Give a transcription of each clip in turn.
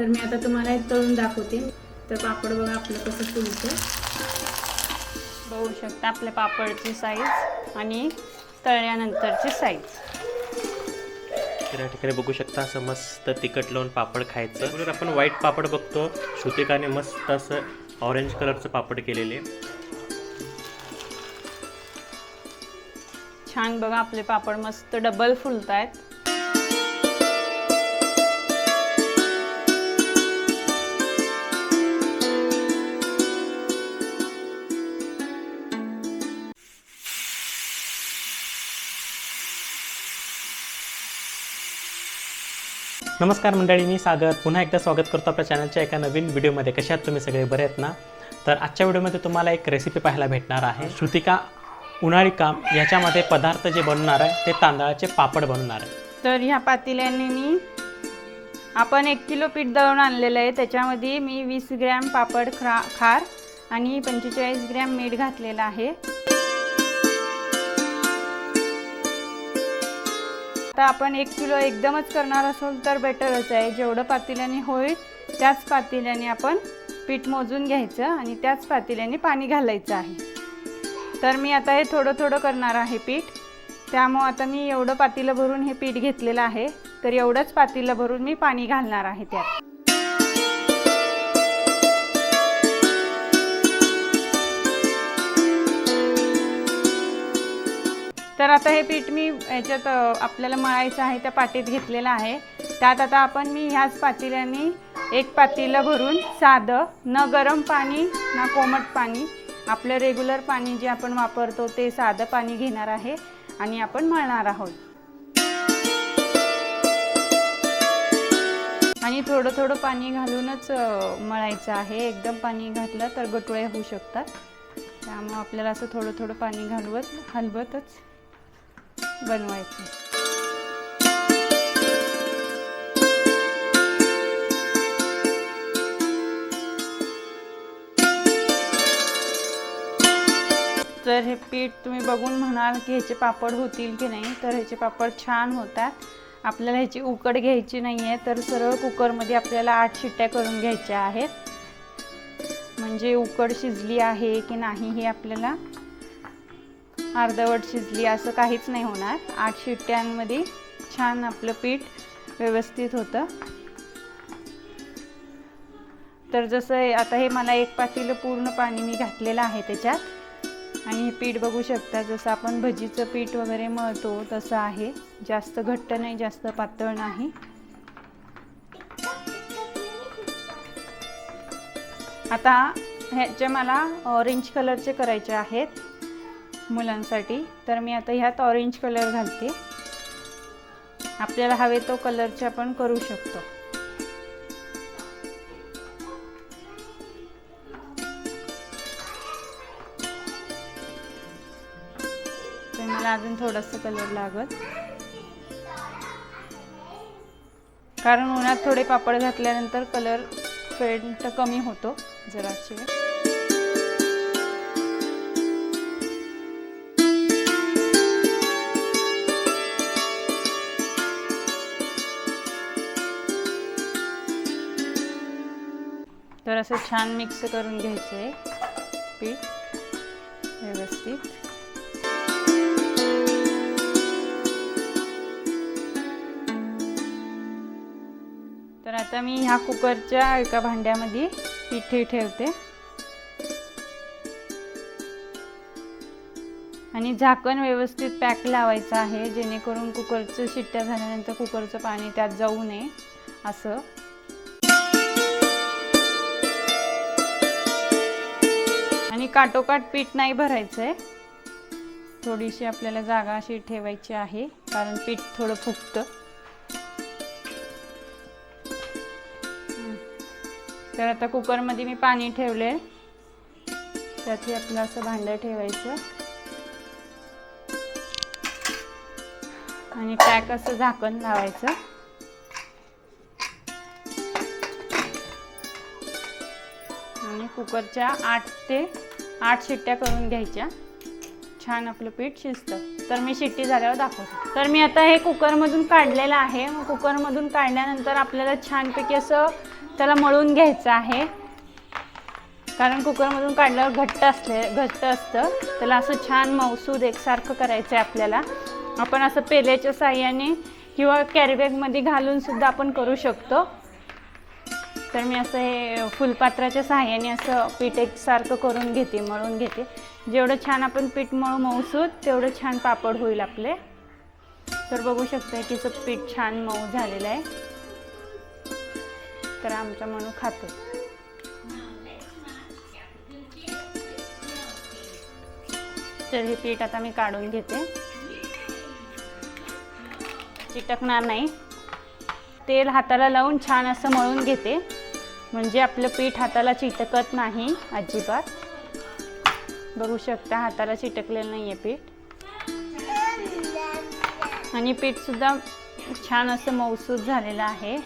तर मी आता तुम्हाला एक तळून दाखवते. तर पापड बघा आपलं कसं फुलतं बघू शकता आपल्या पापडची साईज आणि तळल्यानंतरची साईज तर या ठिकाणी बघू शकता असं मस्त तिखट लावून पापड खायचं. बरोबर आपण व्हाईट पापड बघतो. श्रुतिकाने मस्त असं ऑरेंज कलरचं पापड केलेले. छान बघा आपले पापड मस्त डबल फुलत आहेत नमस्कार मंडळी मी सागर. पुन्हा एकदा स्वागत करतो आपल्या चॅनलच्या एका नवीन व्हिडिओमध्ये कशा आहात तुम्ही सगळे? बरे आहेत ना? तर आजच्या व्हिडिओमध्ये तुम्हाला एक रेसिपी पाहायला भेटणार आहे. श्रुतिका उन्हाळी काम याच्यामध्ये पदार्थ जे बनवणार आहे ते तांदळाचे पापड बनवणार आहे. तर ह्या पातेल्याने मी आपण एक किलो पीठ दळून आणलेलं आहे. त्याच्यामध्ये मी वीस ग्रॅम पापड खा खार आणि पंचेचाळीस ग्रॅम मीठ घातलेलं आहे. आता आपण एक किलो एकदमच करणार असेल तर बेटरच आहे. जेवढं पातेल्याने होईल त्याच पातेल्याने आपण पीठ मोजून घ्यायचं आणि त्याच पातेल्याने पाणी घालायचं आहे. तर मी आता हे थोडं थोडं करणार आहे पीठ. त्यामुळं आता मी एवढं पातीलं भरून हे पीठ घेतलेलं आहे. तर एवढंच पातीलं भरून मी पाणी घालणार आहे त्यात. तर आता हे पीठ मी याच्यात आपल्याला मळायचं आहे त्या पाटीत घेतलेलं आहे. त्यात आता आपण मी ह्याच पातेल्याने एक पातेलं भरून साधं न गरम पाणी ना कोमट पाणी आपलं रेग्युलर पाणी जे आपण वापरतो ते साधं पाणी घेणार आहे आणि आपण मळणार आहोत. आणि थोडं थोडं पाणी घालूनच मळायचं आहे. एकदम पाणी घातलं तर गटुळे होऊ शकतात. त्यामुळं आपल्याला असं थोडं थोडं पाणी घालवत हलवतच बनवायचं. तर हे पीठ तुम्ही बघून म्हणाल की ह्याचे पापड होतील की नाही तर ह्याचे पापड छान होतात. आपल्याला ह्याची उकड घ्यायची नाही आहे तर सरळ कुकरमध्ये आपल्याला आठ शिट्ट्या करून घ्यायच्या आहेत. म्हणजे उकड शिजली आहे की नाही हे आपल्याला अर्धवट शिजली असं काहीच नाही होणार. आठ शिट्ट्यांमध्ये छान आपलं पीठ व्यवस्थित होतं. तर जसं आता हे मला एक पातेलं पूर्ण पाणी मी घातलेलं आहे त्याच्यात. आणि हे पीठ बघू शकता जसं आपण भजीचं पीठ वगैरे मळतो तसं आहे. जास्त घट्ट नाही जास्त पातळ नाही. आता ह्याचे मला ऑरेंज कलरचे करायचे आहेत. मुलांसाठी. तर मी आता ह्यात ऑरेंज कलर घालते. आपल्याला हवे तो कलरचे आपण करू शकतो. तर मला अजून थोडंसं कलर लागत कारण उन्हात थोडे पापड घातल्यानंतर कलर फेड कमी होतो जराशे तर असं छान मिक्स करून घ्यायचं आहे. पीठ व्यवस्थित. तर आता मी ह्या कुकरच्या एका भांड्यामध्ये पीठ ठेवते. आणि झाकण व्यवस्थित पॅक लावायचं आहे जेणेकरून कुकरचं शिट्ट्या झाल्यानंतर कुकरचं पाणी त्यात जाऊ नये असं. काटोकाट पीठ नाही भरायचं आहे थोडीशी आपल्याला जागा अशी ठेवायची आहे कारण पीठ थोडं फुगतं. तर आता कुकरमध्ये मी पाणी ठेवले त्यात आपलं असं भांडं ठेवायचं. आणि पॅक असं झाकण लावायचं. आणि कुकरच्या आठ ते आठ शिट्ट्या करून घ्यायच्या. छान आपलं पीठ शिजतं. तर मी शिट्टी झाल्यावर दाखवते. तर मी आता हे कुकरमधून काढलेलं आहे. मग कुकरमधून काढल्यानंतर आपल्याला छानपैकी असं त्याला मळून घ्यायचं आहे. कारण कुकरमधून काढल्यावर घट्ट असले घट्ट असतं. त्याला असं छान मौसूद एकसारखं करायचं आहे आपल्याला. आपण असं पेल्याच्या साह्याने किंवा कॅरीबॅगमध्ये घालून सुद्धा आपण करू शकतो. तर मी असं हे फुलपात्राच्या सहाय्याने असं पीठ एकसारखं करून घेते मळून घेते. जेवढं छान आपण पीठ मळू मऊसूत तेवढं छान पापड होईल आपले. तर बघू शकता तिचं पीठ छान मऊ झालेलं आहे. तर आमच्या म्हणून खातो. तर हे पीठ आता मी काढून घेते. चिटकणार नाही. तेल हाताला लावून छान असं मळून घेते. म्हणजे आपलं पीठ हाताला चिटकत नाही अजिबात. बघू शकता हाताला चिटकलेलं नाही आहे पीठ. आणि पीठसुद्धा छान असं मौसूद झालेलं आहे.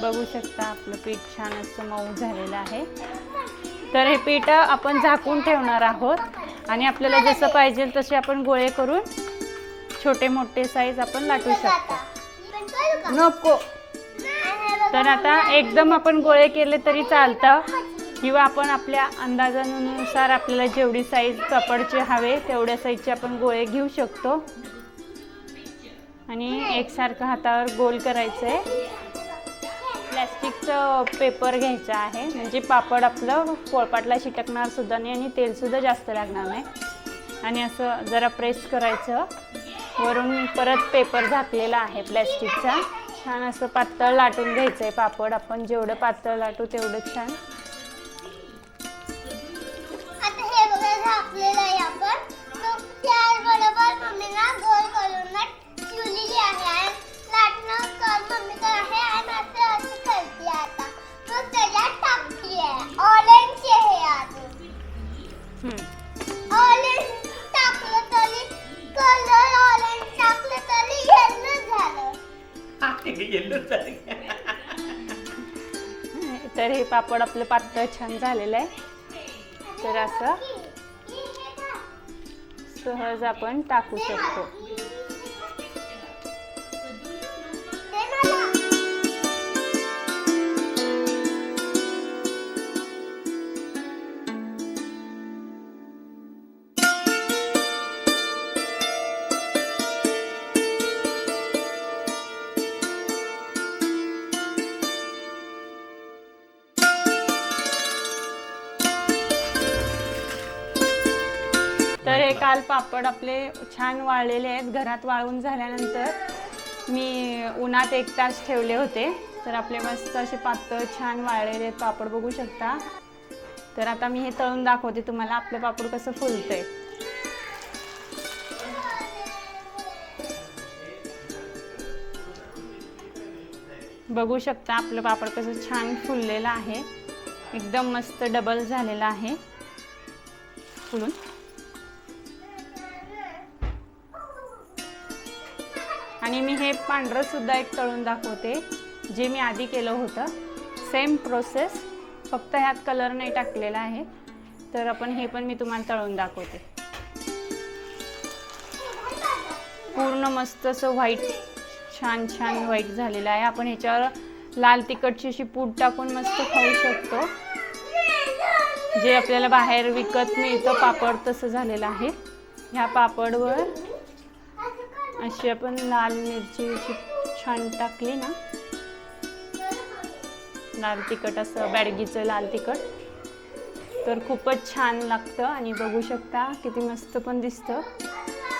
बघू शकता आपलं पीठ छान असं मऊ झालेलं आहे. तर हे पीठ आपण झाकून ठेवणार आहोत. आणि आपल्याला जसं पाहिजे तसे आपण गोळे करून छोटे मोठे साईज आपण लाटू शकतो. नको. तर आता एकदम आपण गोळे केले तरी चालतं. किंवा आपण आपल्या अंदाजानुसार आपल्याला जेवढी साईज कापडचे हवे तेवढ्या साईजचे आपण गोळे घेऊ शकतो. आणि एकसारखं हातावर गोल करायचं आहे प्लॅस्टिकचं पेपर घ्यायचं आहे. म्हणजे पापड आपलं पोळपाटला चिटकणार सुद्धा नाही आणि तेलसुद्धा जास्त लागणार नाही. आणि असं जरा प्रेस करायचं. वरून परत पेपर झाकलेला आहे प्लॅस्टिकचा. छान असं पातळ लाटून घ्यायचं आहे पापड. आपण जेवढं पातळ लाटू तेवढं छान. तर हे पापड आपलं पातळ छान झालेलं आहे. तर असं सहज आपण टाकू शकतो. तर काल पापड आपले छान वाळलेले आहेत घरात वाळून झाल्यानंतर मी उन्हात एक तास ठेवले होते. तर आपले मस्त असे पातळ छान वाळलेले आहेत पापड बघू शकता. तर आता मी हे तळून दाखवते तुम्हाला आपलं पापड कसं फुलतंय. बघू शकता आपलं पापड कसं छान फुललेलं आहे. एकदम मस्त डबल झालेलं आहे. फुलून. हे पांढरं सुद्धा एक तळून दाखवते जे मी आधी केलं होतं. सेम प्रोसेस फक्त ह्यात कलर नाही टाकलेला आहे. तर आपण हे पण मी तुम्हाला तळून दाखवते. पूर्ण मस्त असं व्हाईट छान छान व्हाईट झालेलं आहे. आपण ह्याच्यावर लाल तिखटची अशी पूड टाकून मस्त खाऊ शकतो. जे आपल्याला बाहेर विकत मिळतं पापड तसं झालेलं आहे. ह्या पापडवर अशी आपण लाल मिरची अशी छान टाकली ना. लाल तिखट असं बॅडगीचं लाल तिखट. तर खूपच छान लागतं आणि बघू शकता किती मस्त पण दिसतं.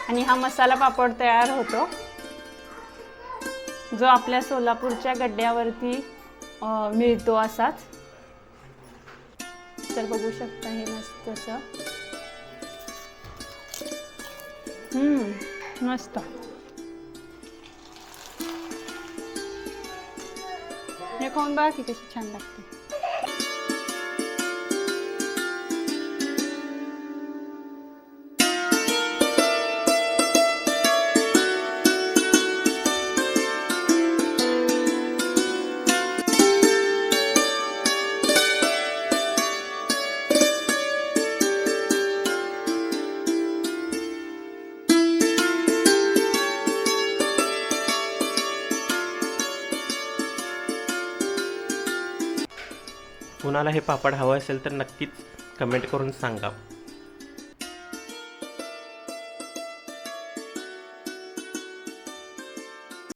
आणि हा मसाला पापड तयार होतो. जो आपल्या सोलापूरच्या गड्ड्यावरती मिळतो असाच. तर बघू शकता हे मस्त असं. हम्म मस्त. खाऊन बघा की कशी छान लागते कुणाला हे पापड हवं असेल तर नक्कीच कमेंट करून सांगा.